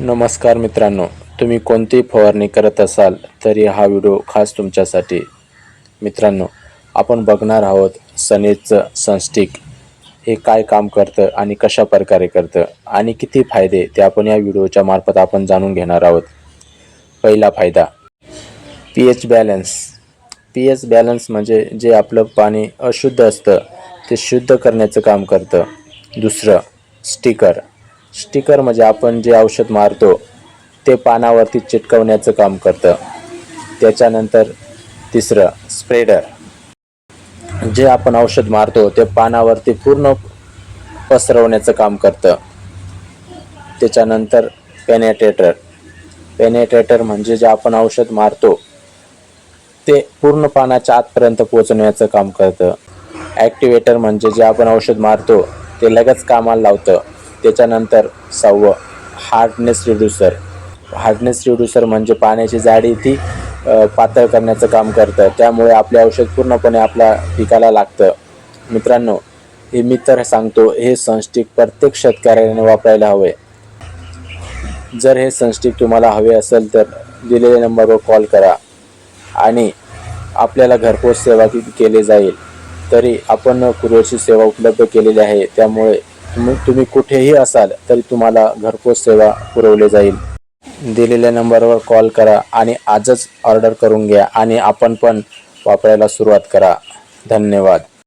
नमस्कार मित्रांनो तुम्ही कोणतीही फवारणी करत असाल तरी हा व्हिडिओ खास तुमच्यासाठी. मित्रांनो आपण बघणार आहोत सनेजचं सनस्टिक. हे काय काम करतं आणि कशा प्रकारे करतं आणि किती फायदे ते आपण या व्हिडिओच्या मार्फत आपण जाणून घेणार आहोत. पहिला फायदा P H balance. P H balance म्हणजे जे आपलं पाणी अशुद्ध असतं ते शुद्ध करण्याचं काम करतं. दुसरं स्टिकर. स्टिकर म्हणजे आपण जे औषध मारतो ते पानावरती चिटकवण्याचं काम करतं. त्याच्यानंतर तिसरं स्प्रेडर. जे आपण औषध मारतो ते पानावरती पूर्ण पसरवण्याचं काम करतं. त्याच्यानंतर पेनेटेटर. पेनेटेटर म्हणजे जे आपण औषध मारतो ते पूर्ण पानाच्या आतपर्यंत पोचवण्याचं काम करतं. ॲक्टिवेटर म्हणजे जे आपण औषध मारतो ते लगेच कामाला लावतं. त्याच्यानंतर सहावं हार्डनेस रिड्युसर हार्डनेस रिड्युसर म्हणजे पाण्याची जाडी ती पातळ करण्याचं काम करतं. त्यामुळे आपले औषध पूर्णपणे आपल्या पिकाला लागतं. मित्रांनो हे मी तर सांगतो हे सनस्टिक प्रत्येक शेतकऱ्याने वापरायला हवे. जर हे सनस्टिक तुम्हाला हवे असेल तर दिलेल्या नंबरवर कॉल करा. आणि आपल्याला घरपोच सेवा केली जाईल. तरी आपण कुरिअरची सेवा उपलब्ध केलेली आहे. त्यामुळे तुम्ही तुम्ही कुठेही असाल तरी तुम्हाला घरपोच सेवा पुरवली जाईल. दिलेल्या नंबरवर कॉल करा आणि आजच ऑर्डर करून घ्या आणि आपण पण वापरायला सुरुवात करा. धन्यवाद.